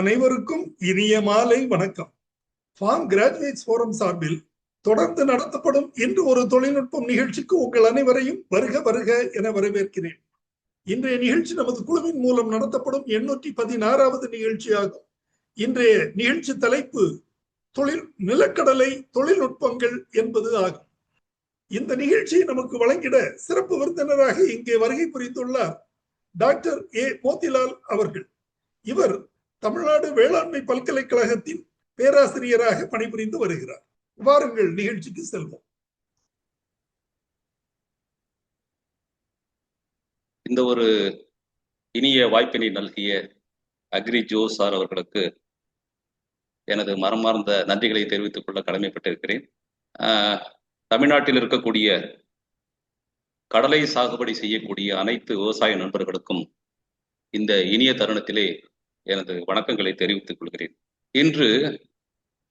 அனைவருக்கும் இனிய மாலை வணக்கம். ஃபார்ம் கிராஜுவேட்ஸ் ஃபோரம் சார்பில் தொடர்ந்து நடத்தப்படும் இன்று ஒரு தொழில்நுட்பம் நிகழ்ச்சிக்கு உங்கள் அனைவரையும் வருக வருக என வரவேற்கிறேன். இன்றைய நிகழ்ச்சி நமது குழுவின் மூலம் நடத்தப்படும் எண்ணூற்றி பதினாறாவது நிகழ்ச்சியாகும். இன்றைய நிகழ்ச்சி தலைப்பு தொழில் நிலக்கடலை தொழில்நுட்பங்கள் என்பது ஆகும். இந்த நிகழ்ச்சியை நமக்கு வழங்கிட சிறப்பு விருந்தினராக இங்கே வருகை புரிந்துள்ளார் டாக்டர் ஏ மோதிலால் அவர்கள். இவர் தமிழ்நாடு வேளாண்மை பல்கலைக்கழகத்தின் பேராசிரியராக பணிபுரிந்து வருகிறார். வாருங்கள் நிகழ்ச்சிக்கு செல்வோம். இந்த ஒரு இனிய வாய்ப்பினை நல்கிய அக்ரி ஜோ சார் அவர்களுக்கு எனது மரமார்ந்த நன்றிகளை தெரிவித்துக் கொள்ள கடமைப்பட்டிருக்கிறேன். ஆஹ், தமிழ்நாட்டில் இருக்கக்கூடிய கடலை சாகுபடி செய்யக்கூடிய அனைத்து விவசாய நண்பர்களுக்கும் இந்த இனிய தருணத்திலே எனது வணக்கங்களை தெரிவித்துக் கொள்கிறேன். இன்று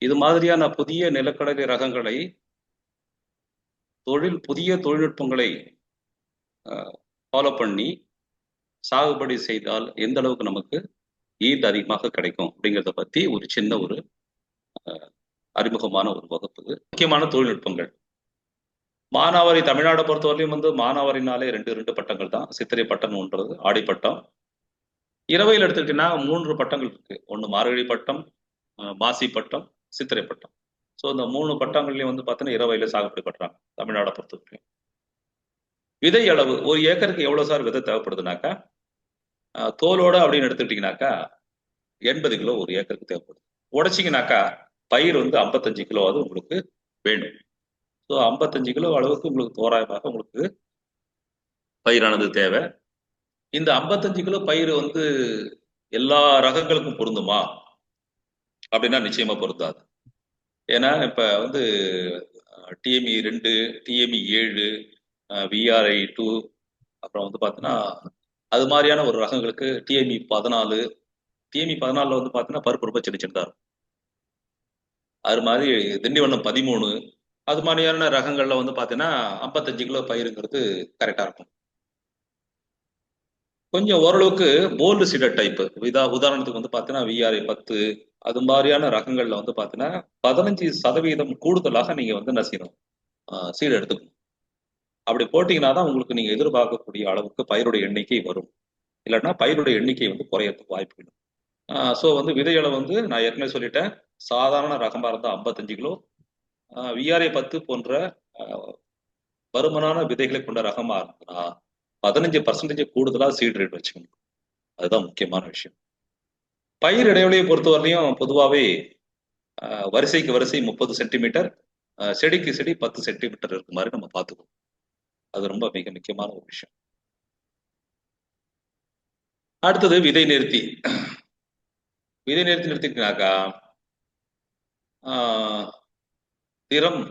இது மாதிரியான புதிய நிலக்கடலை ரகங்களை தொழில் புதிய தொழில்நுட்பங்களை ஃபாலோ பண்ணி சாகுபடி செய்தால் எந்த அளவுக்கு நமக்கு ஈல்டு அதிகமாக கிடைக்கும் அப்படிங்கிறத பத்தி ஒரு சின்ன ஒரு அஹ், அறிமுகமான ஒரு வகுப்பு. முக்கியமான தொழில்நுட்பங்கள். மானாவாரி தமிழ்நாடை பொறுத்தவரையிலும் வந்து மானாவாரினாலே ரெண்டு ரெண்டு பட்டங்கள் தான். சித்திரை பட்டம் ஒன்றது ஆடிப்பட்டம் இரவையில் எடுத்துக்கிட்டீங்கன்னா மூன்று பட்டங்கள் இருக்கு. ஒன்று மார்கழி பட்டம் மாசி பட்டம் சித்திரை பட்டம். ஸோ இந்த மூணு பட்டங்கள்லையும் வந்து பார்த்தீங்கன்னா இரவையில சாகுபடி பண்றாங்க தமிழ்நாடை பொறுத்தவரைக்கும் விதை அளவு ஒரு ஏக்கருக்கு எவ்வளோ சார் விதை தேவைப்படுதுனாக்கா தோலோட அப்படின்னு எடுத்துக்கிட்டிங்கனாக்கா எண்பது கிலோ ஒரு ஏக்கருக்கு தேவைப்படுது. உடைச்சிங்கனாக்கா பயிர் வந்து ஐம்பத்தஞ்சு கிலோவாவது உங்களுக்கு வேணும் ஸோ ஐம்பத்தஞ்சு கிலோ அளவுக்கு உங்களுக்கு தோராயமாக உங்களுக்கு பயிரானது தேவை. இந்த ஐம்பத்தஞ்சு கிலோ பயிர் வந்து எல்லா ரகங்களுக்கும் பொருந்துமா? அப்படின்னா நிச்சயமா பொருந்தாது. ஏன்னா இப்ப வந்து டிஎம்இ ரெண்டு டிஎம்இ ஏழு விஆர்ஐ டூ அப்புறம் வந்து பார்த்தீங்கன்னா அது மாதிரியான ஒரு ரகங்களுக்கு டிஎம்இ பதினாலு டிஎம்இ பதினாலுல வந்து பார்த்தீங்கன்னா பருப்பு ரொம்ப சின்ன சின்னதா இருக்கும். அது மாதிரி திண்டிவனம் பதிமூணு அது மாதிரியான ரகங்கள்ல வந்து பார்த்தீங்கன்னா ஐம்பத்தஞ்சு கிலோ பயிருங்கிறது கரெக்டா இருக்கும். கொஞ்சம் ஓரளவுக்கு போல்டு சீடர் டைப்பு இதா உதாரணத்துக்கு வந்து பார்த்தீங்கன்னா விஆர்ஐ பத்து அது மாதிரியான ரகங்கள்ல வந்து பார்த்தீங்கன்னா பதினஞ்சு சதவீதம் கூடுதலாக நீங்க வந்து என்ன செய்யணும் சீடு எடுத்துக்கணும். அப்படி போட்டீங்கன்னா தான் உங்களுக்கு நீங்க எதிர்பார்க்கக்கூடிய அளவுக்கு பயிருடைய எண்ணிக்கை வரும். இல்லைன்னா பயிருடைய எண்ணிக்கை வந்து குறையறதுக்கு வாய்ப்பு இல்லை ஸோ வந்து விதைகளை வந்து நான் ஏற்கனவே சொல்லிட்டேன். சாதாரண ரகமாக இருந்தால் ஐம்பத்தஞ்சு கிலோ. விஆர்ஏ பத்து போன்ற ஆஹ், பருமனான விதைகளை கொண்ட ரகமா இருந்ததுன்னா பதினஞ்சு பர்சன்டேஜ் கூடுதலாக சீட் ரேட் வச்சுக்கணும். அதுதான் முக்கியமான விஷயம். பயிர் இடைவெளியை பொறுத்தவரையிலையும் பொதுவாகவே வரிசைக்கு வரிசை முப்பது சென்டிமீட்டர் செடிக்கு செடி பத்து சென்டிமீட்டர் இருக்கு மாதிரி நம்ம பார்த்துக்கணும். அது ரொம்ப மிக முக்கியமான ஒரு விஷயம். அடுத்தது விதை நிறுத்தி. விதை நிறுத்தி நிறுத்திக்கினாக்கா ஆஹ், திறம்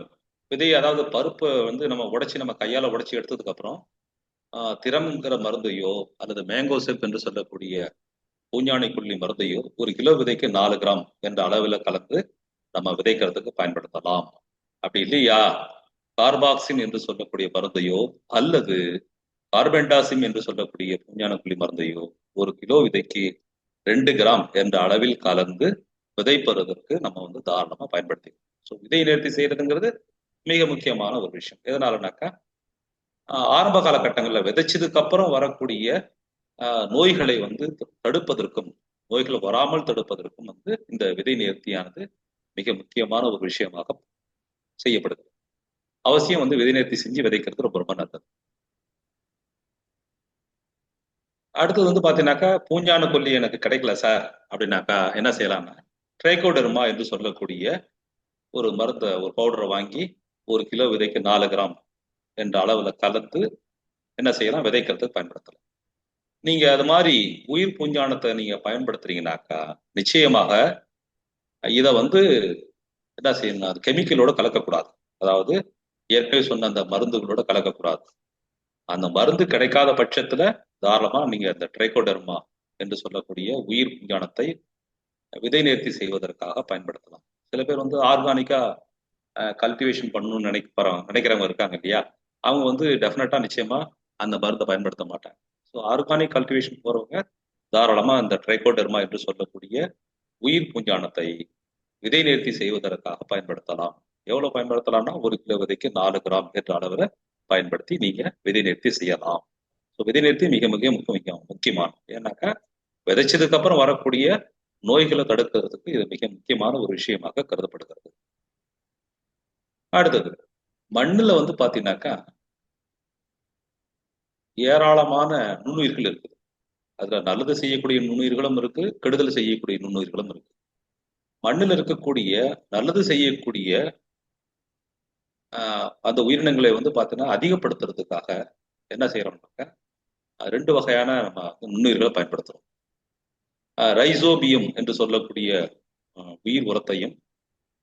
விதை அதாவது பருப்பை வந்து நம்ம உடைச்சி நம்ம கையால உடைச்சி எடுத்ததுக்கு அப்புறம் திறம்ங்கிற மருந்தையோ அல்லது மேங்கோசெப் என்று சொல்லக்கூடிய பூஞ்சாணி புள்ளி மருந்தையோ ஒரு கிலோ விதைக்கு நாலு கிராம் என்ற அளவில் கலந்து நம்ம விதைக்கிறதுக்கு பயன்படுத்தலாம். அப்படி இல்லையா? கார்பாக்சின் என்று சொல்லக்கூடிய மருந்தையோ அல்லது கார்பென்டாசிம் என்று சொல்லக்கூடிய பூஞ்சான புள்ளி மருந்தையோ ஒரு கிலோ விதைக்கு ரெண்டு கிராம் என்ற அளவில் கலந்து விதைப்பதற்கு நம்ம வந்து தாராளமா பயன்படுத்திக்கிறோம் ஸோ விதை நேர்த்தி செய்யறதுங்கிறது மிக முக்கியமான ஒரு விஷயம். எதனாலனாக்கா ஆரம்ப காலகட்டங்களில் விதைச்சதுக்கு அப்புறம் வரக்கூடிய ஆஹ் நோய்களை வந்து தடுப்பதற்கும் நோய்கள் வராமல் தடுப்பதற்கும் வந்து இந்த விதை நேர்த்தியானது மிக முக்கியமான ஒரு விஷயமாக செய்யப்படுது. அவசியம் வந்து விதை நேர்த்தி செஞ்சு விதைக்கிறது ரொம்ப ரொம்ப நல்லது. அடுத்தது வந்து பாத்தீங்கன்னாக்கா பூஞ்சான கொல்லி எனக்கு கிடைக்கல சார் அப்படின்னாக்கா என்ன செய்யலாம்னா ட்ரைகோடெர்மா என்று சொல்லக்கூடிய ஒரு மருந்த ஒரு பவுடரை வாங்கி ஒரு கிலோ விதைக்கு நாலு கிராம் என்ற அளவுல கலந்து என்ன செய்யலாம்? விதைக்கிறதுக்கு பயன்படுத்தலாம். நீங்க அது மாதிரி உயிர் பூஞ்சானத்தை நீங்க பயன்படுத்துறீங்கனாக்கா நிச்சயமாக இதை வந்து என்ன செய்யணும் அது கெமிக்கலோட கலக்கக்கூடாது. அதாவது ஏற்கனவே சொன்ன அந்த மருந்துகளோட கலக்கக்கூடாது. அந்த மருந்து கிடைக்காத பட்சத்துல தாராளமா நீங்க இந்த ட்ரைகோடெர்மா என்று சொல்லக்கூடிய உயிர் பூஞ்சானத்தை விதை நேர்த்தி செய்வதற்காக பயன்படுத்தலாம். சில பேர் வந்து ஆர்கானிக்கா கல்டிவேஷன் பண்ணணும்னு நினைக்க நினைக்கிறவங்க இருக்காங்க இல்லையா? அவங்க வந்து டெஃபினட்டா நிச்சயமா அந்த மருந்தை பயன்படுத்த மாட்டாங்க. ஸோ ஆர்கானிக் கல்டிவேஷன் போறவங்க தாராளமா இந்த ட்ரைகோடெர்மா என்று சொல்லக்கூடிய உயிர் பூஞ்சானத்தை விதை நிறுத்தி செய்வதற்காக பயன்படுத்தலாம். எவ்வளவு பயன்படுத்தலாம்னா ஒரு கிலோ விதைக்கு நாலு கிராம் என்ற அளவுல பயன்படுத்தி நீங்க விதை நிறுத்தி செய்யலாம். ஸோ விதை நிறுத்தி மிக மிக முக்கியம் முக்கியமான. ஏன்னாக்கா விதைச்சதுக்கு அப்புறம் வரக்கூடிய நோய்களை தடுக்கிறதுக்கு இது மிக முக்கியமான ஒரு விஷயமாக கருதப்படுகிறது. அடுத்தது மண்ணுல வந்து பாத்தீங்கன்னாக்கா ஏராளமான நுண்ணுயிர்கள் இருக்குது. அதுல நல்லது செய்யக்கூடிய நுண்ணுயிர்களும் இருக்கு கெடுதல் செய்யக்கூடிய நுண்ணுயிர்களும் இருக்கு. மண்ணில் இருக்கக்கூடிய நல்லது செய்யக்கூடிய ஆஹ் அந்த உயிரினங்களை வந்து பார்த்தீங்கன்னா அதிகப்படுத்துறதுக்காக என்ன செய்யறோம்னாக்க ரெண்டு வகையான நம்ம நுண்ணுயிர்களை பயன்படுத்துறோம். ரைசோபியம் என்று சொல்லக்கூடிய உயிர் உரத்தையும்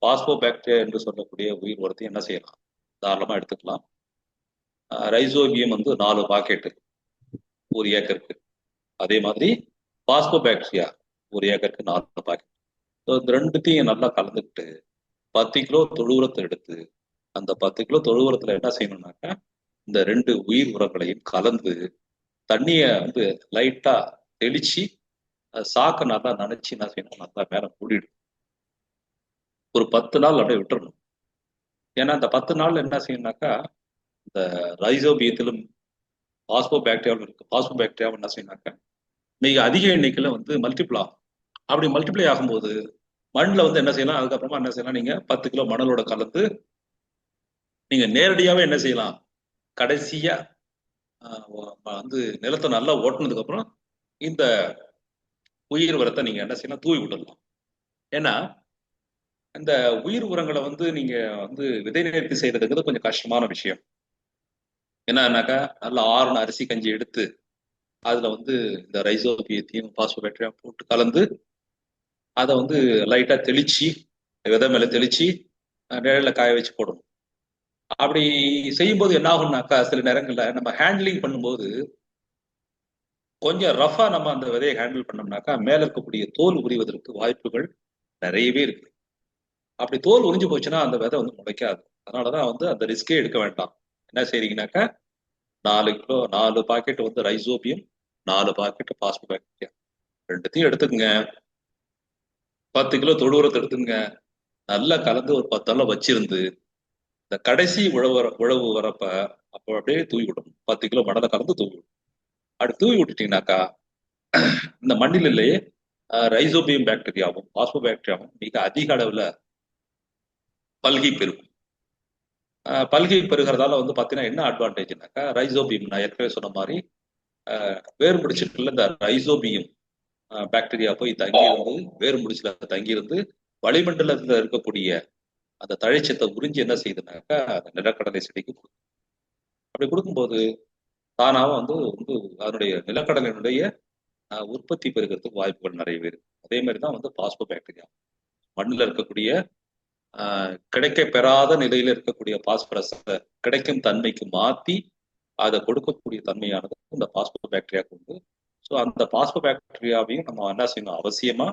பாஸ்போபாக்டீரியா என்று சொல்லக்கூடிய உயிர் உரத்தையும் என்ன செய்யலாம்? தாராளமாக எடுத்துக்கலாம். ரைசோபியம் வந்து நாலு பாக்கெட்டு ஒரு ஏக்கருக்கு. அதே மாதிரி பாஸ்போபாக்டீரியா ஒரு ஏக்கருக்கு நாலு பாக்கெட் ஸோ இந்த ரெண்டுத்தையும் நல்லா கலந்துக்கிட்டு பத்து கிலோ தொழு உரத்தை எடுத்து அந்த பத்து கிலோ தொழு என்ன செய்யணும்னாக்கா இந்த ரெண்டு உயிர் உரங்களையும் கலந்து தண்ணியை வந்து லைட்டாக தெளிச்சு சாக்கை நல்லா நனைச்சு என்ன செய்யணும்? நல்லா மேலே மூடிடும் ஒரு பத்து நாள் அப்படியே விட்டுறணும். ஏன்னா அந்த பத்து நாள் என்ன செய்யணும்னாக்கா இந்த ரைசோபியத்திலும் பாஸ்போ பாக்டீரியாவும் இருக்கு. பாஸ்போ பாக்டீரியாவும் என்ன செய்யணும்னாக்கா மிக அதிக எண்ணிக்கையில வந்து மல்டிப்ளா ஆகும். அப்படி மல்டிப்ளை ஆகும்போது மண்ணில் வந்து என்ன செய்யலாம்? அதுக்கப்புறமா என்ன செய்யலாம்? நீங்க பத்து கிலோ மணலோட கலந்து நீங்க நேரடியாகவே என்ன செய்யலாம்? கடைசியா வந்து நிலத்தை நல்லா ஓட்டினதுக்கப்புறம் இந்த உயிர் உரத்தை நீங்க என்ன செய்யலாம்? தூவி விடலாம் ஏன்னா இந்த உயிர் உரங்களை வந்து நீங்க வந்து விதை நேர்த்தி செய்யறதுங்கிறது கொஞ்சம் கஷ்டமான விஷயம். என்னன்னாக்கா நல்லா ஆறுன அரிசி கஞ்சி எடுத்து அதுல வந்து இந்த ரைசோபியத்தையும் பாஸ்போபேக்டீரியா போட்டு கலந்து அதை வந்து லைட்டா தெளிச்சு விதை மேல தெளிச்சு நிழல காய வச்சு போடணும். அப்படி செய்யும்போது என்ன ஆகும்னாக்கா சில நேரங்கள்ல நம்ம ஹேண்ட்லிங் பண்ணும்போது கொஞ்சம் ரஃபா நம்ம அந்த விதையை ஹேண்டில் பண்ணோம்னாக்கா மேல இருக்கக்கூடிய தோல் உரிவதற்கு வாய்ப்புகள் நிறையவே இருக்கு. அப்படி தோல் உறிஞ்சு போச்சுன்னா அந்த விதை வந்து முளைக்காது. அதனாலதான் வந்து அந்த ரிஸ்கே எடுக்க வேண்டாம். என்ன செய்றீங்கன்னாக்கா நாலு கிலோ நாலு பாக்கெட் வந்து ரைசோபியம் நாலு பாக்கெட் பாஸ்போபாக்டீரியா ரெண்டுத்தையும் எடுத்துக்கங்க. பத்து கிலோ தொழு உரத்தை எடுத்துங்க நல்லா கலந்து ஒரு பத்து நாள் வச்சிருந்து இந்த கடைசி உழவு வர- உழவு வரப்ப அப்போ அப்படியே தூவி விடணும். பத்து கிலோ மணலை கலந்து தூவி விடணும். அப்படி தூவி விட்டுட்டீங்கன்னாக்கா இந்த மண்ணிலேயே ரைசோபியம் பாக்டீரியாவும் பாஸ்போ பாக்டீரியாவும் மிக அதிக அளவுல பல்கி பெருகும். பல்கி பெருகிறதால வந்து பாத்தீங்கன்னா என்ன அட்வான்டேஜ்னாக்கா ரைசோபியம் நான் ஏற்கனவே சொன்ன மாதிரி வேறு வேர் முடிச்சுட்டுல இந்த ரைசோபியம் பாக்டீரியா போய் தங்கியிருந்து வேர் முடிச்சுல தங்கியிருந்து வளிமண்டலத்துல இருக்கக்கூடிய அந்த தழைச்சத்தை உறிஞ்சி என்ன செய்யுதுனாக்கா அந்த நிலக்கடலை செடிக்கு கொடுக்கும். அப்படி கொடுக்கும்போது தானாக வந்து வந்து அதனுடைய நிலக்கடலினுடைய உற்பத்தி பெருகிறதுக்கு வாய்ப்புகள் நிறையவே இருக்கு. அதே மாதிரி தான் வந்து பாஸ்போ பாக்டீரியா மண்ணில் இருக்கக்கூடிய கிடைக்க பெறாத நிலையில இருக்கக்கூடிய பாஸ்பரஸ் கிடைக்கும் தன்மைக்கு மாத்தி அதை கொடுக்கக்கூடிய தன்மையானது இந்த பாஸ்போ பாக்டீரியா உண்டு ஸோ அந்த பாஸ்போ பாக்டீரியாவையும் நம்ம என்ன செய்யணும்? அவசியமா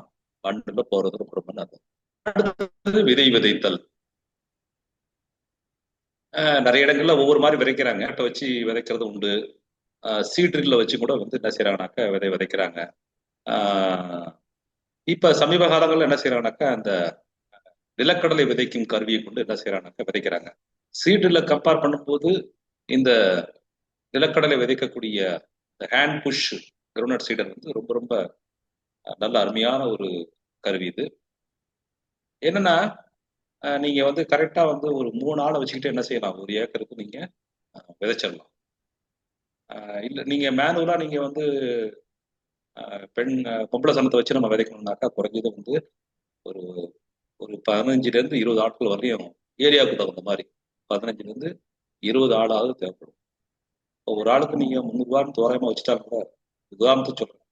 மண்ணில் போறது ரொம்ப ரொம்ப நல்லது. அடுத்தது விதை விதைத்தல். ஆஹ், நிறைய இடங்கள்ல ஒவ்வொரு மாதிரி விதைக்கிறாங்க. அட்டை வச்சு விதைக்கிறது உண்டு. சீட்ரில்ல வச்சு கூட வந்து என்ன செய்யறாங்கனாக்கா விதை விதைக்கிறாங்க. ஆஹ், இப்ப சமீப காலங்கள்ல என்ன செய்யறாங்கனாக்கா அந்த நிலக்கடலை விதைக்கும் கருவியை கொண்டு என்ன செய்யறாங்க விதைக்கிறாங்க. சீட்டுல கம்பேர் பண்ணும்போது இந்த நிலக்கடலை விதைக்கக்கூடிய ஹேண்ட் புஷ் கிரவுனட் சீடர் வந்து ரொம்ப ரொம்ப நல்ல அருமையான ஒரு கருவி இது. என்னன்னா நீங்க வந்து கரெக்டா வந்து ஒரு மூணு ஆளை வச்சுக்கிட்டு என்ன செய்யலாம். ஒரு ஏக்கருக்கு நீங்க விதைச்சிடலாம். இல்லை இல்ல நீங்க மேனுவலா நீங்க வந்து பெண் பொம்பளை சனத்தை வச்சு நம்ம விதைக்கணும்னாக்கா குறைஞ்சது வந்து ஒரு ஒரு பதினஞ்சுல இருந்து இருபது ஆட்கள் வரையும் ஏரியாவுக்கு தகுந்த மாதிரி பதினஞ்சுல இருந்து இருபது ஆளாவது தேவைப்படும். இப்போ ஒரு ஆளுக்கு நீங்க முந்நூறுவான்னு தோராயமா வச்சுட்டாலும் கூட உதாரணத்தை சொல்றேன்.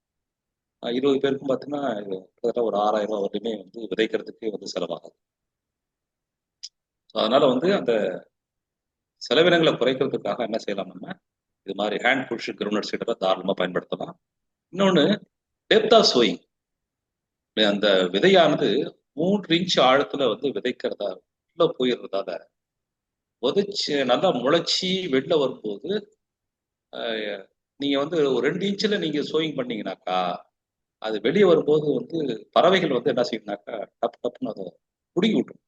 இருபது பேருக்கும் பார்த்தீங்கன்னா கிட்டத்தட்ட ஒரு ஆறாயிரம் ரூபாய் வரையுமே வந்து விதைக்கிறதுக்கு வந்து செலவாகுது. அதனால வந்து அந்த செலவினங்களை குறைக்கிறதுக்காக என்ன செய்யலாம் நம்ம? இது மாதிரி ஹேண்ட் புஷ் கிரவுண்ட் சீட்டரை தாராளமாக பயன்படுத்தலாம். இன்னொன்று டெப்த் ஆஃப் சோயிங் அந்த விதையானது மூன்று இன்ச் ஆழத்துல வந்து விதைக்கிறதா உள்ள போயிடுறதால உதைச்சு நல்லா முளைச்சி வெளில வரும்போது நீங்க வந்து ஒரு ரெண்டு இன்ச்சில் நீங்க சோயிங் பண்ணீங்கன்னாக்கா அது வெளியே வரும்போது வந்து பறவைகள் வந்து என்ன செய்யுதுனாக்கா டப்பு டப்புன்னு அதை பிடுங்கி விட்டுரும்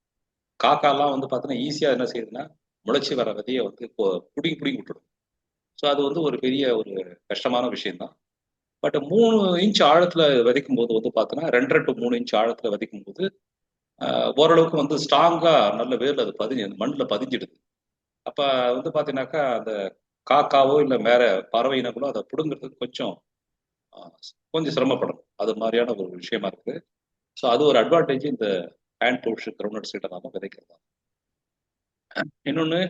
காக்காலாம் வந்து பார்த்தீங்கன்னா ஈஸியாக என்ன செய்யுதுன்னா முளைச்சி வர விதையை வந்து இப்போ பிடுங்கி பிடுங்கி விட்டுடும். ஸோ அது வந்து ஒரு பெரிய ஒரு கஷ்டமான விஷயம்தான். பட் மூணு இன்ச் ஆழத்தில் விதைக்கும் போது வந்து பார்த்தோன்னா ரெண்டரை டு மூணு இன்ச் ஆழத்தில் விதைக்கும் போது ஓரளவுக்கு வந்து ஸ்ட்ராங்காக நல்ல வேர்ல அது பதிஞ்சு அந்த மண்ணில் பதிஞ்சிடுது. அப்போ வந்து பார்த்தீங்கன்னாக்கா அந்த காக்காவோ இல்லை வேற பறவை இனங்களோ அதை பிடுங்கிறதுக்கு கொஞ்சம் கொஞ்சம் சிரமப்படும் அது மாதிரியான ஒரு விஷயமா இருக்கு. ஸோ அது ஒரு அட்வான்டேஜ் இந்த ஹேண்ட் புஷ் கிரவுண்ட் சீட்டை நாம விதைக்கிறதா. இன்னொன்று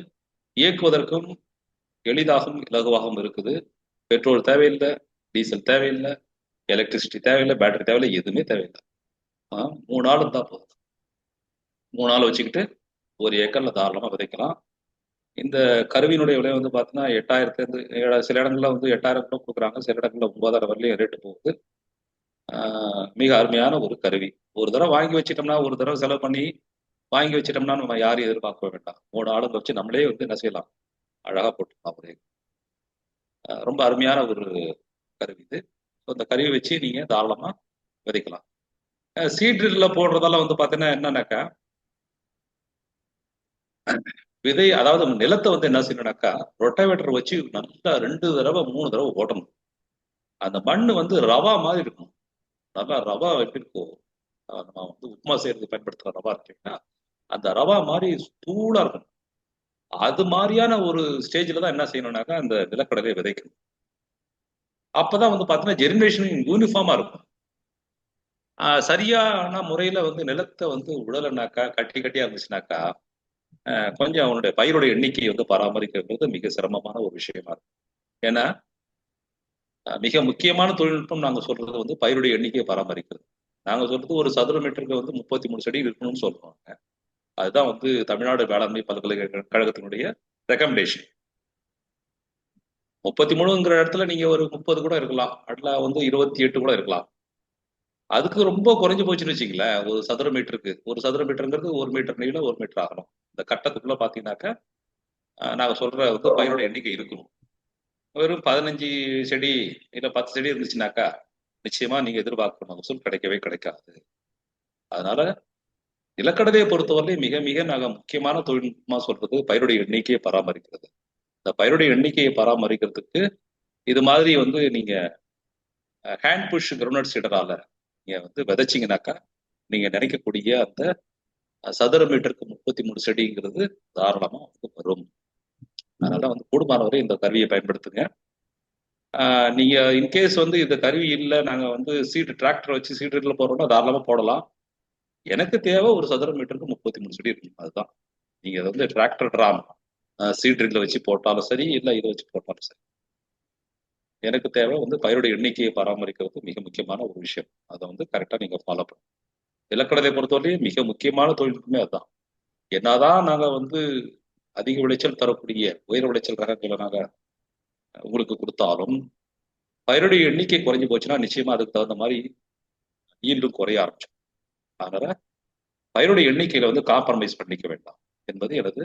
இயக்குவதற்கும் எளிதாகவும் இலகுவாகவும் இருக்குது. பெட்ரோல் தேவையில்லை. டீசல் தேவையில்லை எலக்ட்ரிசிட்டி தேவையில்லை பேட்டரி தேவையில்லை எதுவுமே தேவையில்லை. ஆ, மூணு ஆள் இருந்தால் போதும். மூணு ஆள் வச்சுக்கிட்டு ஒரு ஏக்கரில் தாராளமாக விதைக்கலாம். இந்த கருவியினுடைய விலை வந்து பார்த்தீங்கன்னா எட்டாயிரத்துலேருந்து ஏழா சில இடங்கள்ல வந்து எட்டாயிரம் கூட கொடுக்குறாங்க சில இடங்கள்ல ஒன்பதாயிரம் வரலையும் ரேட்டு போகுது. மிக அருமையான ஒரு கருவி. ஒரு தடவை வாங்கி வச்சிட்டோம்னா ஒரு தடவை செலவு பண்ணி வாங்கி வச்சிட்டோம்னா நம்ம யாரையும் எதிர்பார்க்க வேண்டாம். மூணு ஆளுங்க வச்சு நம்மளே வந்து என்ன செய்யலாம்? அழகாக போட்டுக்கலாம். ஒரு ரொம்ப அருமையான ஒரு கருவி இது. ஸோ இந்த கருவி வச்சு நீங்க தாராளமா விதைக்கலாம். சீட்ரில்ல போடுறதெல்லாம் வந்து பாத்தீங்கன்னா என்னன்னாக்கா விதை அதாவது நிலத்தை வந்து என்ன செய்யணும்னாக்கா ரொட்டாவேட்டர் வச்சு நல்லா ரெண்டு தடவை மூணு தடவை ஓட்டணும். அந்த மண் வந்து ரவா மாதிரி இருக்கும். நல்லா ரவா எப்படி இருக்கும் நம்ம வந்து உப்புமா செய்யறதுக்கு பயன்படுத்துற ரவா இருக்கீங்கன்னா அந்த ரவா மாதிரி ஸ்தூலா இருக்கணும் அது மாதிரியான ஒரு ஸ்டேஜில் தான் என்ன செய்யணும்னாக்கா அந்த நிலக்கடலையை விதைக்கணும். அப்பதான் வந்து பாத்தீங்கன்னா ஜெனரேஷன் யூனிஃபார்மா இருக்கும். ஆஹ் சரியான முறையில வந்து நிலத்தை வந்து உடலைனாக்கா கட்டி கட்டியா இருந்துச்சுனாக்கா ஆஹ் கொஞ்சம் அவனுடைய பயிரோட எண்ணிக்கையை வந்து பராமரிக்கிறது மிக சிரமமான ஒரு விஷயமா இருக்கும். ஏன்னா மிக முக்கியமான தொழில்நுட்பம் நாங்க சொல்றது வந்து பயிருடைய எண்ணிக்கையை பராமரிக்கிறது. நாங்க சொல்றது ஒரு சதுர மீட்டருக்கு வந்து முப்பத்தி மூணு செடி இருக்கணும்னு சொல்றாங்க அதுதான் வந்து தமிழ்நாடு வேளாண்மை பல்கலைக்கழகத்தினுடைய ரெக்கமெண்டேஷன் முப்பத்தி மூணுங்கிற இடத்துல நீங்க ஒரு முப்பது கூட இருக்கலாம். அதுல வந்து இருபத்தி எட்டு கூட இருக்கலாம். அதுக்கு ரொம்ப குறைஞ்சு போச்சுன்னு வச்சுங்களேன் ஒரு சதுர மீட்டருக்கு. ஒரு சதுர மீட்டருங்கிறது ஒரு மீட்டர் நீளம் ஒரு மீட்டர் ஆகணும். இந்த கட்டத்துக்குள்ள பாத்தீங்கன்னாக்கா நாங்கள் நாங்க சொல்ற வந்து பயிரோட எண்ணிக்கை இருக்கணும். வெறும் பதினஞ்சு செடி இல்ல பத்து செடி இருந்துச்சுனாக்கா நிச்சயமா நீங்க எதிர்பார்க்கணும் மகசூல் கிடைக்கவே கிடைக்காது. அதனால நிலக்கடலையை பொறுத்தவரை மிக மிக நாங்க முக்கியமான தொழில்நுட்பமா சொல்றது பயிருடைய எண்ணிக்கையை பராமரிக்கிறது. இந்த பயிருடைய எண்ணிக்கையை பராமரிக்கிறதுக்கு இது மாதிரி வந்து நீங்க ஹேண்ட் புஷ் கிரவுண்ட் சீடரால நீங்க வந்து விதைச்சிங்கனாக்கா நீங்க நினைக்கக்கூடிய அந்த சதுர மீட்டருக்கு முப்பத்தி மூணு செடிங்கிறது தாராளமா வந்து வரும். அதனால வந்து கூடுமானவரை இந்த கருவியை பயன்படுத்துங்க. நீங்க இன்கேஸ் வந்து இந்த கருவி இல்லை நாங்க வந்து சீட்டு டிராக்டர் வச்சு சீட்டுல போறோம்னா தாராளமா போடலாம். எனக்கு தேவை ஒரு சதுர மீட்டருக்கு முப்பத்தி மூணு செடி இருக்கு அதுதான். நீங்க வந்து டிராக்டர் ட்ராம் சீட்ரில் வச்சு போட்டாலும் சரி இல்லை இதை வச்சு போட்டாலும் சரி. எனக்கு தேவை வந்து பயிரோட எண்ணிக்கையை பராமரிக்கிறது மிக முக்கியமான ஒரு விஷயம். அதை வந்து கரெக்டாக நீங்கள் ஃபாலோ பண்ணணும். நிலக்கடலை பொறுத்தவரையும் மிக முக்கியமான தொழில்நுட்பமே அதுதான். என்னதான் நாங்கள் வந்து அதிக விளைச்சல் தரக்கூடிய உயர் விளைச்சல் ரகங்களை நாங்கள் உங்களுக்கு கொடுத்தாலும் பயிருடைய எண்ணிக்கை குறைஞ்சு போச்சுன்னா நிச்சயமா அதுக்கு தகுந்த மாதிரி ஈல்டும் குறைய ஆரம்பிச்சோம் அதனால பயிருடைய எண்ணிக்கையில வந்து காம்ப்ரமைஸ் பண்ணிக்க வேண்டாம் என்பது எனது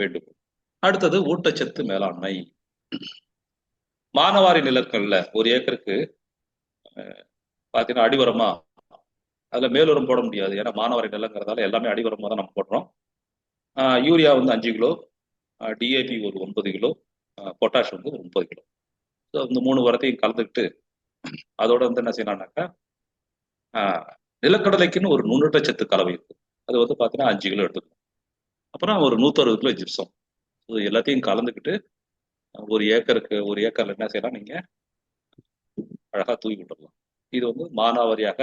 வேண்டுகோள். அடுத்தது ஊட்டச்சத்து மேலாண்மை. மானவாரி நிலங்கள்ல ஒரு ஏக்கருக்கு பார்த்தீங்கன்னா அடிவரமா அதுல மேலுரம் போட முடியாது. ஏன்னா மானவாரி நிலங்கிறதால எல்லாமே அடிவரமா தான் நம்ம போடுறோம். யூரியா வந்து அஞ்சு கிலோ டிஏபி ஒரு ஒன்பது கிலோ பொட்டாஷ் வந்து ஒரு முப்பது கிலோ. ஸோ இந்த மூணு உரத்தையும் கலந்துக்கிட்டு அதோட வந்து என்ன செய்யலாம்னாக்கா நிலக்கடலைக்குன்னு ஒரு நுண்ணூட்டச்சத்து கலவை இருக்கு. அது வந்து பார்த்தீங்கன்னா அஞ்சு கிலோ எடுத்துக்கணும். அப்புறம் ஒரு நூற்றறுபது கிலோ ஜிப்சம். எல்லாத்தையும் கலந்துக்கிட்டு ஒரு ஏக்கருக்கு ஒரு ஏக்கரில் என்ன செய்யலாம்? நீங்கள் அழகாக தூவி விட்டுடலாம் இது வந்து மானாவாரியாக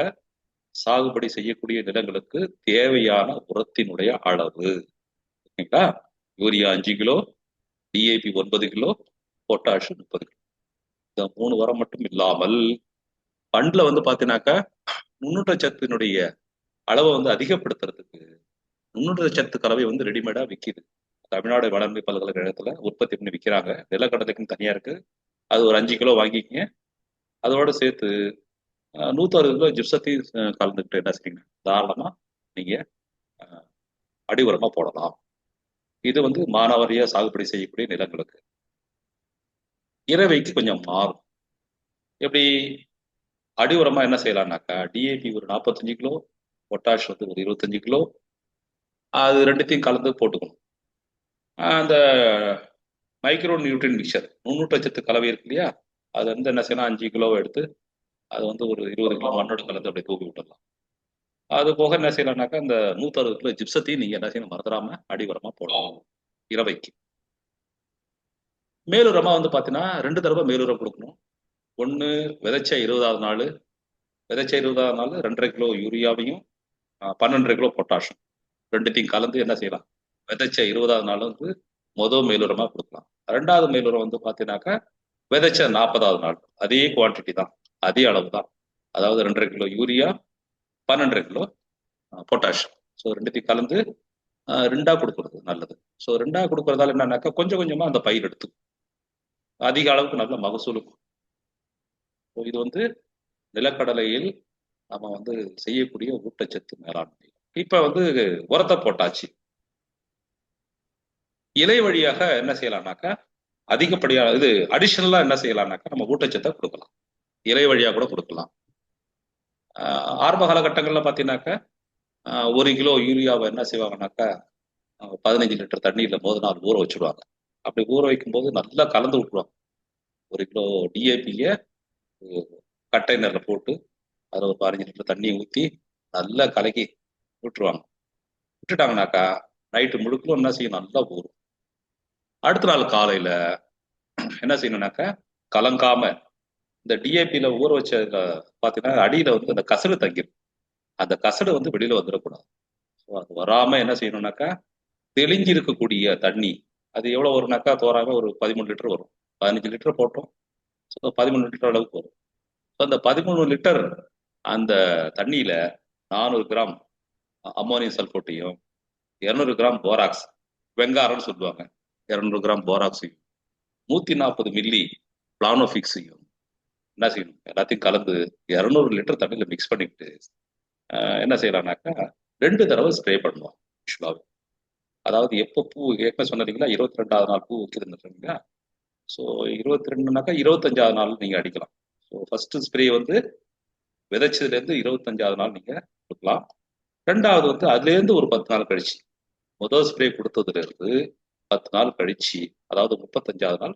சாகுபடி செய்யக்கூடிய நிலங்களுக்கு தேவையான உரத்தினுடைய அளவு. ஓகேங்களா? யூரியா அஞ்சு கிலோ டிஏபி ஒன்பது கிலோ பொட்டாஷ் முப்பது கிலோ. இந்த மூணு உரம் மட்டும் இல்லாமல் பண்டில் வந்து பாத்தீங்கன்னாக்கா நுண்ணூட்டச்சத்தினுடைய அளவை வந்து அதிகப்படுத்துறதுக்கு சத்து கலவை வந்து ரெடிமேடாக விற்கிது தமிழ்நாடு வேளாண்மை பல்கலைக்கழகத்துல உற்பத்தி பண்ணி விற்கிறாங்க நிலக்கடலைக்குன்னு தனியா இருக்கு. அது ஒரு அஞ்சு கிலோ வாங்கிக்கிங்க. அதோட சேர்த்து நூத்தி அறுபது கிலோ ஜிப்சத்தையும் கலந்துக்கிட்டு என்ன செய்யுங்க? தாராளமா நீங்க அடி உரமா போடலாம். இது வந்து மானாவாரியா சாகுபடி செய்யக்கூடிய நிலங்களுக்கு. இரவைக்கு கொஞ்சம் மாறும். எப்படி? அடி உரமா என்ன செய்யலாம்னாக்கா டிஏபி ஒரு நாற்பத்தஞ்சு கிலோ பொட்டாஷ் வந்து ஒரு இருபத்தஞ்சு கிலோ அது ரெண்டுத்தையும் கலந்து போட்டுக்கணும். அந்த மைக்ரோ நியூட்ரின் மிக்சர் நுண்ணூட்டச்சத்து கலவை இருக்கு இல்லையா? அது வந்து என்ன செய்யணும் அஞ்சு கிலோ எடுத்து அது வந்து ஒரு இருபது கிலோ மண்ணோட கலந்து அப்படியே தூக்கி விட்டுடலாம். அது போக என்ன செய்யலாம்னாக்கா இந்த நூற்றறுபது கிலோ ஜிப்சத்தையும் நீங்க என்ன செய்யணும்? மறந்துடாம அடிவரமா போடலாம் இரவைக்கு. மேலுரமா வந்து பாத்தீங்கன்னா ரெண்டு தடவை மேலுரம் கொடுக்கணும். ஒன்று விதைச்ச இருபதாவது நாள். விதைச்ச இருபதாவது நாள் ரெண்டரை கிலோ யூரியாவையும் பன்னெண்டரை கிலோ பொட்டாஷும் ரெண்டுத்தையும் கலந்து என்ன செய்யலாம்? விதைச்ச இருபதாவது நாள் வந்து மொதல் மேலுரமா கொடுக்கலாம். ரெண்டாவது மேலுரம் வந்து பாத்தீங்கன்னாக்கா விதைச்ச நாற்பதாவது நாள். அதே குவான்டிட்டி தான். அதே அளவு தான். அதாவது ரெண்டரை கிலோ யூரியா பன்னெண்டரை கிலோ பொட்டாஷ் ஸோ ரெண்டுத்தையும் கலந்து ரெண்டா கொடுக்கறது நல்லது. ஸோ ரெண்டா கொடுக்கறதால என்னன்னாக்கா கொஞ்சம் கொஞ்சமா அந்த பயிர் எடுத்து அதிக அளவுக்கு நல்ல மகசூலுக்கும் ஸோ இது வந்து நிலக்கடலையில் நம்ம வந்து செய்யக்கூடிய ஊட்டச்சத்து மேலாண்மை. இப்ப வந்து உரத்தை போட்டாச்சு. இலை வழியாக என்ன செய்யலாம்னாக்கா அதிகப்படியா இது அடிஷனலா என்ன செய்யலாம்னாக்கா நம்ம ஊட்டச்சத்தை கொடுக்கலாம். இலை வழியா கூட கொடுக்கலாம். ஆஹ் ஆரம்ப காலகட்டங்கள்ல பாத்தீங்கன்னாக்கா ஆஹ் ஒரு கிலோ யூரியாவை என்ன செய்வாங்கனாக்கா பதினஞ்சு லிட்டர் தண்ணியில போது நாள் ஊற வச்சுடுவாங்க. அப்படி ஊற வைக்கும்போது நல்லா கலந்து விட்டுருவாங்க. ஒரு கிலோ டிஏபிய கண்டெய்னர்ல போட்டு அதில் ஒரு பதினஞ்சு லிட்டர் தண்ணியை ஊற்றி நல்லா கலக்கி விட்டுருவாங்க. விட்டுட்டாங்கனாக்கா நைட்டு முழுக்கலும் என்ன செய்யும்? நல்லா ஊறும். அடுத்த நாள் காலையில என்ன செய்யணும்னாக்க கலங்காம இந்த டிஏபியில ஊற வச்ச பார்த்தீங்கன்னா அடியில வந்து அந்த கசடு தங்கிடும் அந்த கசடு வந்து வெளியில வந்துடக்கூடாது. ஸோ அது வராம என்ன செய்யணும்னாக்கா தெளிஞ்சு இருக்கக்கூடிய தண்ணி அது எவ்வளோ வரும்னாக்கா தோறாம ஒரு பதிமூணு லிட்டர் வரும். பதினஞ்சு லிட்டர் போட்டோம். ஸோ பதிமூணு லிட்டர் அளவுக்கு வரும். ஸோ அந்த பதிமூணு லிட்டர் அந்த தண்ணியில நானூறு கிராம் அம்மோனியம் சல்ஃபோட்டையும் இரநூறு கிராம் போராக்ஸ் வெங்காரம்னு சொல்லுவாங்க. இரநூறு கிராம் போராக்ஸையும் நூத்தி நாற்பது மில்லி பிளானோஃபிக்ஸையும் என்ன செய்யணும்? எல்லாத்தையும் கலந்து இரநூறு லிட்டர் தண்ணியில மிக்ஸ் பண்ணிக்கிட்டு என்ன செய்யலாம்னாக்கா ரெண்டு தடவை ஸ்ப்ரே பண்ணுவோம் யூஸ்வலாகவே அதாவது எப்போ பூ ஏற்கனவே சொன்னீங்களா இருபத்தி ரெண்டாவது நாள் பூ வைக்கிறதுன்னு ஸோ இருபத்தி ரெண்டுனாக்கா இருபத்தஞ்சாவது நாள் நீங்கள் அடிக்கலாம். ஸோ ஃபர்ஸ்ட் ஸ்ப்ரே வந்து விதைச்சதுலேருந்து இருபத்தஞ்சாவது நாள் நீங்கள் கொடுக்கலாம். ரெண்டாவது வந்து அதுலேருந்து ஒரு பத்து நாள் கழிச்சு. முதல் ஸ்ப்ரே கொடுத்ததுலேருந்து பத்து நாள் கழிச்சு அதாவது முப்பத்தஞ்சாவது நாள்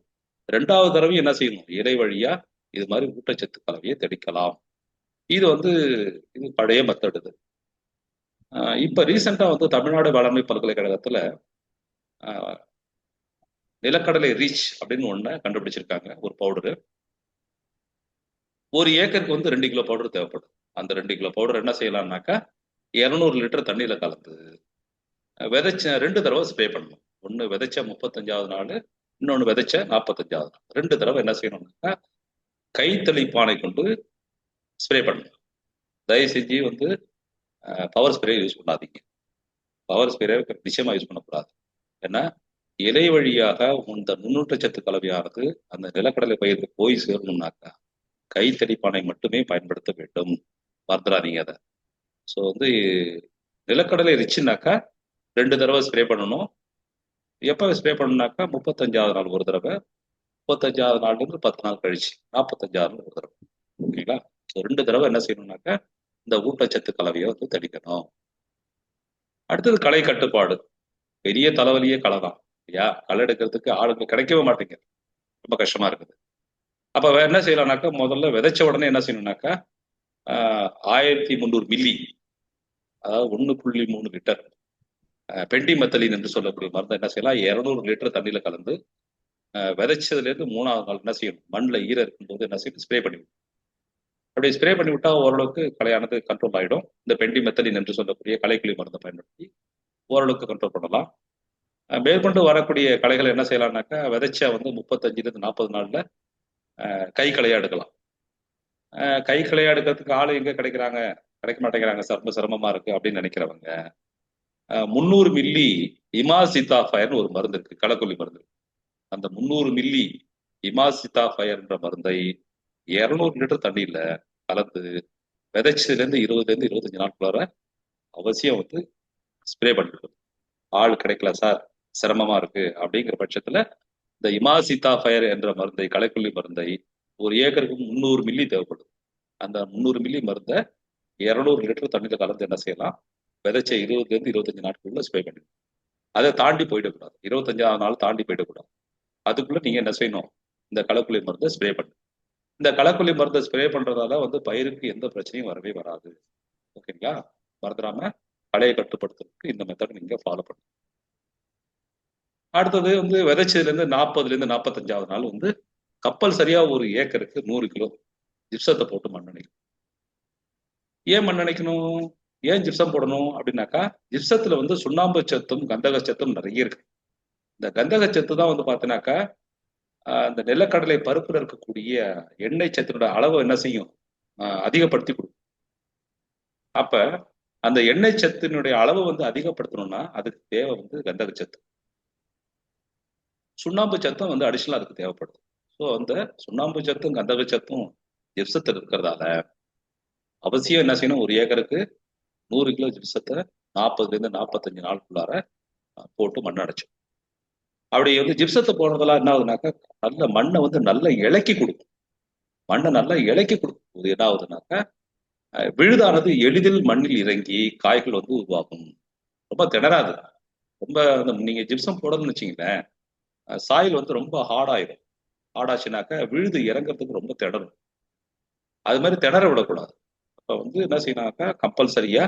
ரெண்டாவது தடவையும் என்ன செய்யணும்? இலை வழியா இது மாதிரி ஊட்டச்சத்து கலவையை தெளிக்கலாம். இது வந்து இது பழைய மெத்தட் இது ஆஹ் இப்ப ரீசெண்டா வந்து தமிழ்நாடு வேளாண்மை பல்கலைக்கழகத்துல நிலக்கடலை ரீச் அப்படின்னு ஒண்ணு கண்டுபிடிச்சிருக்காங்க ஒரு பவுடரு. ஒரு ஏக்கருக்கு வந்து ரெண்டு கிலோ பவுடர் தேவைப்படும். அந்த ரெண்டு கிலோ பவுடர் என்ன செய்யலாம்னாக்கா இரநூறு லிட்டர் தண்ணியில கலந்து விதைச்ச ரெண்டு தடவை ஸ்ப்ரே பண்ணணும். ஒன்று விதைச்ச முப்பத்தஞ்சாவது நாள் இன்னொன்று விதைச்ச நாற்பத்தஞ்சாவது நாள். ரெண்டு தடவை என்ன செய்யணும்னா கை தெளிப்பானை கொண்டு ஸ்ப்ரே பண்ணணும். தயவு செஞ்சு வந்து பவர் ஸ்ப்ரே யூஸ் பண்ணாதீங்க. பவர் ஸ்ப்ரே நிச்சயமா யூஸ் பண்ணக்கூடாது. ஏன்னா இலை வழியாக இந்த நுண்ணூட்டச்சத்து கலவையானது அந்த நிலக்கடலை பயிருக்கு போய் சேரணும்னாக்கா கை தெளிப்பானை மட்டுமே பயன்படுத்த வேண்டும். மறந்துடாதீங்க அதை. ஸோ வந்து நிலக்கடலை ரிச்சுனாக்கா ரெண்டு தடவை ஸ்ப்ரே பண்ணணும். எப்போ ஸ்ப்ரே பண்ணணும்னாக்கா முப்பத்தஞ்சாவது நாள் ஒரு தடவை முப்பத்தஞ்சாவது நாள்லேருந்து பத்து நாள் கழிச்சு நாற்பத்தஞ்சாவது நாள் ஒரு தடவை. ஓகேங்களா? ஸோ ரெண்டு தடவை என்ன செய்யணும்னாக்கா இந்த ஊட்டச்சத்து கலவையை வந்து தெளிக்கணும் அடுத்தது களை கட்டுப்பாடு. பெரிய தலைவலியே களை தான் இல்லையா? களை எடுக்கிறதுக்கு ஆளுங்க கிடைக்கவே மாட்டேங்குது ரொம்ப கஷ்டமா இருக்குது. அப்ப வேற என்ன செய்யலாம்னாக்கா முதல்ல விதைச்ச உடனே என்ன செய்யணும்னாக்கா ஆயிரத்தி முந்நூறு மில்லி அதாவது ஒன்று புள்ளி மூணு லிட்டர் பெண்டி மெத்தலின் என்று சொல்லக்கூடிய மருந்து என்ன செய்யலாம்? இரநூறு லிட்டர் தண்ணியில கலந்து விதைச்சதுல இருந்து மூணாவது நாள் என்ன செய்யணும்? மண்ணில் ஈர இருக்கும்போது என்ன செய்யணும்? ஸ்ப்ரே பண்ணிவிடும் அப்படி ஸ்ப்ரே பண்ணி விட்டா ஓரளவுக்கு கலையானது கண்ட்ரோல் ஆகிடும் இந்த பெண்டி மெத்தலின் என்று சொல்லக்கூடிய கலைக்குழி மருந்தை பயன்படுத்தி ஓரளவுக்கு கண்ட்ரோல் பண்ணலாம். மேற்கொண்டு வரக்கூடிய களைகளை என்ன செய்யலாம்னாக்கா விதைச்சா வந்து முப்பத்தஞ்சுலேருந்து நாற்பது நாளில் கை களையா எடுக்கலாம். கை களையா எடுக்கிறதுக்கு ஆள் எங்கே கிடைக்கிறாங்க? கிடைக்க மாட்டேங்கிறாங்க. ரொம்ப சிரமமா இருக்கு அப்படின்னு நினைக்கிறவங்க. முந்நூறு மில்லி இமாசிதா ஃபயர்னு ஒரு மருந்து இருக்கு களக்கொல்லி மருந்து. அந்த முந்நூறு மில்லி இமாசிதா ஃபயர்ன்ற மருந்தை இரநூறு லிட்டர் தண்ணியில கலந்து விதைச்சதுலேருந்து இருபதுலேருந்து இருபத்தஞ்சு நாட்குள்ளார அவசியம் வந்து ஸ்ப்ரே பண்ணிட்டு ஆள் கிடைக்கல சார் சிரமமா இருக்கு அப்படிங்கிற பட்சத்துல இந்த இமாசிதா ஃபயர் என்ற மருந்தை களைக்கொல்லி மருந்தை ஒரு ஏக்கருக்கு முந்நூறு மில்லி தேவைப்படுது அந்த முந்நூறு மில்லி மருந்தை இருநூறு லிட்டர் தண்ணியில் கலந்து என்ன செய்யலாம்? விதைச்ச இருபதுல இருந்து இருபத்தஞ்சு நாட்களுக்குள்ள ஸ்ப்ரே பண்ணி அதை தாண்டி போயிடக்கூடாது. இருபத்தஞ்சாவது நாள் தாண்டி போயிடக்கூடாது. அதுக்குள்ள நீங்க என்ன செய்யணும்? இந்த களைக்கொல்லி மருந்தை ஸ்ப்ரே பண்ணு. இந்த களைக்கொல்லி மருந்தை ஸ்ப்ரே பண்றதால வந்து பயிருக்கு எந்த பிரச்சனையும் வரவே வராது. ஓகேங்களா? மறந்துடாம களையை கட்டுப்படுத்துறதுக்கு இந்த மெத்தட் நீங்க ஃபாலோ பண்ணுங்க அடுத்தது வந்து விதைச்சதுல இருந்து இருந்து நாற்பத்தஞ்சாவது நாள் வந்து கப்பல் சரியா ஒரு ஏக்கருக்கு நூறு கிலோ ஜிப்சத்தை போட்டு மண்ணணைக்கணும். ஏன் மண்ணணைக்கணும்? ஏன் ஜிப்சம் போடணும் அப்படின்னாக்கா ஜிப்சத்துல வந்து சுண்ணாம்பு சத்தும் கந்தக சத்தும் நிறைய இருக்கு. இந்த கந்தக சத்து தான் வந்து பார்த்தீங்கன்னாக்கா அந்த நிலக்கடலை பருப்புல இருக்கக்கூடிய எண்ணெய் சத்தினோட அளவை என்ன செய்யும்? அதிகப்படுத்தி கொடுக்கும். அப்ப அந்த எண்ணெய் சத்தினுடைய அளவை வந்து அதிகப்படுத்தணும்னா அதுக்கு தேவை வந்து கந்தக சத்து. சுண்ணாம்பு சத்தம் வந்து அடிஷனலாக அதுக்கு தேவைப்படுது. ஸோ அந்த சுண்ணாம்பு சத்தும் கந்தக சத்தும் ஜிப்சத்தில் இருக்கிறதால அவசியம் என்ன செய்யணும்? ஒரு ஏக்கருக்கு நூறு கிலோ ஜிப்சத்தை நாற்பதுலேருந்து நாற்பத்தஞ்சு நாளுக்குள்ளார போட்டு மண் அடைச்சோம். அப்படி வந்து ஜிப்சத்தை போடுறதெல்லாம் என்ன ஆகுதுனாக்கா நல்ல மண்ணை வந்து நல்லா இலக்கி கொடுக்கும். மண்ணை நல்லா இலக்கி கொடுக்கும். போது என்ன ஆகுதுனாக்கா விழுதானது எளிதில் மண்ணில் இறங்கி காய்கள் வந்து உருவாகும். ரொம்ப திணறாது. ரொம்ப அந்த நீங்க ஜிப்சம் போடணும்னு வச்சிங்களேன் சாயில் வந்து ரொம்ப ஹார்டாயிடும் ஹார்டாச்சுனாக்கா விழுது இறங்குறதுக்கு ரொம்ப திணறும். அது மாதிரி திணற விடக்கூடாது. இப்போ வந்து என்ன செய்யணாக்கா கம்பல்சரியா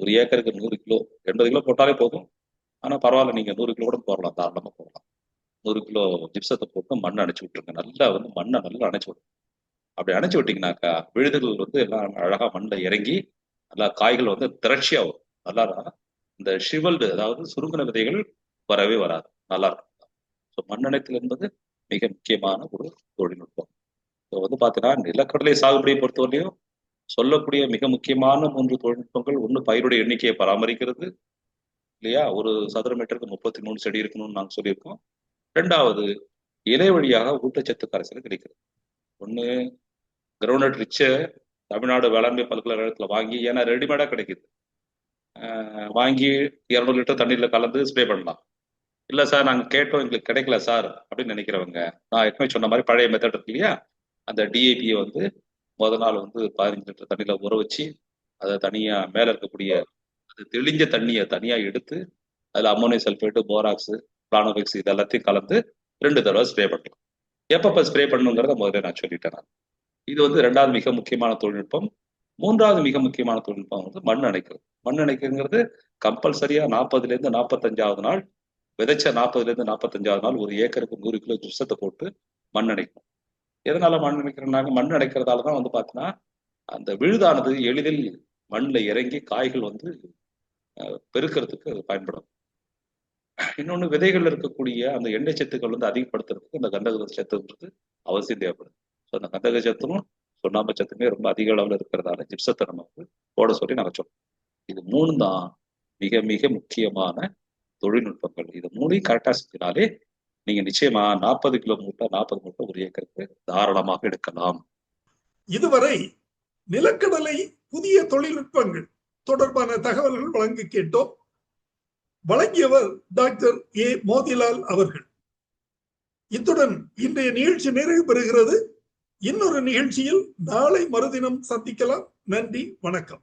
ஒரு ஏக்கருக்கு நூறு கிலோ எண்பது கிலோ போட்டாலே போதும். ஆனால் பரவாயில்ல நீங்கள் நூறு கிலோ கூட போடலாம் தாராளமாக போடலாம். நூறு கிலோ ஜிப்சத்தை போட்டு மண் அணைச்சி விட்டுருங்க. நல்லா வந்து மண்ணை நல்லா அணைச்சி விடுங்க அப்படி அணைச்சி விட்டிங்கனாக்கா விழுதுகள் வந்து எல்லாம் அழகாக மண்ணில் இறங்கி நல்லா காய்கள் வந்து திரட்சியாகும் நல்லா இந்த ஷிவல்டு அதாவது சுருங்கின விதைகள் வரவே வராது. நல்லா இருக்கும். ஸோ மண்ணணைத்தல் என்பது மிக முக்கியமான ஒரு தொழில்நுட்பம். ஸோ வந்து பார்த்தீங்கன்னா நிலக்கடலை சாகுபடியை பொறுத்தவரையும் சொல்லக்கூடிய மிக முக்கியமான மூன்று தொழில்நுட்பங்கள் ஒன்று பயிருடைய எண்ணிக்கையை பராமரிக்கிறது இல்லையா? ஒரு சதுர மீட்டருக்கு முப்பத்தி மூணு செடி இருக்கணும்னு நாங்கள் சொல்லியிருக்கோம். ரெண்டாவது இலை வழியாக ஊட்டச்சத்து கரைசல் கிடைக்கிறது. ஒன்று கிரவுண்ட் ரிச்சை தமிழ்நாடு வேளாண்மை பல்கலைக்கழகத்தில் வாங்கி ஏன்னா ரெடிமேடாக கிடைக்குது. வாங்கி இரநூறு லிட்டர் தண்ணீரில் கலந்து ஸ்ப்ரே பண்ணலாம். இல்லை சார் நாங்கள் கேட்டோம் எங்களுக்கு கிடைக்கல சார் அப்படின்னு நினைக்கிறவங்க நான் ஏற்கனவே சொன்ன மாதிரி பழைய மெத்தட் இருக்கு இல்லையா? அந்த டிஏபியை வந்து முத நாள் வந்து பதினஞ்சு லிட்டர் தண்ணியில ஊற வச்சு அதை தனியா மேல இருக்கக்கூடிய அது தெளிஞ்ச தண்ணியை தனியா எடுத்து அதுல அம்மோனியம் சல்ஃபேட்டு போராக்ஸ் பிளானோபிக்ஸ் இது எல்லாத்தையும் கலந்து ரெண்டு தடவை ஸ்ப்ரே பண்ணலாம் எப்பப்ப ஸ்ப்ரே பண்ணுங்கிறத முதல்ல நான் சொல்லிட்டேன் நான். இது வந்து ரெண்டாவது மிக முக்கியமான தொழில்நுட்பம். மூன்றாவது மிக முக்கியமான தொழில்நுட்பம் வந்து மண் அணைக்கிறது மண் அணைக்குங்கிறது கம்பல்சரியா நாற்பதுல இருந்து நாற்பத்தஞ்சாவது நாள் விதைச்ச நாற்பதுல இருந்து நாற்பத்தஞ்சாவது நாள் ஒரு ஏக்கருக்கு நூறு கிலோ ஜுசத்தை போட்டு மண் அணைக்கணும். எதனால மண் அணைக்கிறோம்னாங்க மண் அடைக்கிறதால தான் வந்து பார்த்தீங்கன்னா அந்த விழுதானது எளிதில் மண்ணில் இறங்கி காய்கள் வந்து பெருக்கிறதுக்கு அது பயன்படும். இன்னொன்று விதைகள் இருக்கக்கூடிய அந்த எண்ணெய் சத்துக்கள் வந்து அதிகப்படுத்துறதுக்கு அந்த கந்தக சத்துன்றது அவசியம் தேவைப்படுது. ஸோ அந்த கந்தக சத்தும் சுண்ணாம்பு சத்துமே ரொம்ப அதிக அளவில் இருக்கிறதால ஜிப்சத்தை நம்ம வந்து போட சொல்லி நாங்கள் சொல்றோம். இது மூணு தான் மிக மிக முக்கியமான தொழில்நுட்பங்கள். இது மூணையும் கரெக்டாக செஞ்சினாலே நீங்க நிச்சயமா நாற்பது கிலோ மூட்டை நாற்பது மூட்டை ஒரு ஏக்கருக்கு தாராளமாக எடுக்கலாம். இதுவரை நிலக்கடலை புதிய தொழில்நுட்பங்கள் தொடர்பான தகவல்கள் வழங்க கேட்டோம். வழங்கியவர் டாக்டர் ஏ. மோதிலால் அவர்கள். இத்துடன் இன்றைய நிகழ்ச்சி நிறைவு பெறுகிறது. இன்னொரு நிகழ்ச்சியில் நாளை மறுதினம் சந்திக்கலாம். நன்றி வணக்கம்.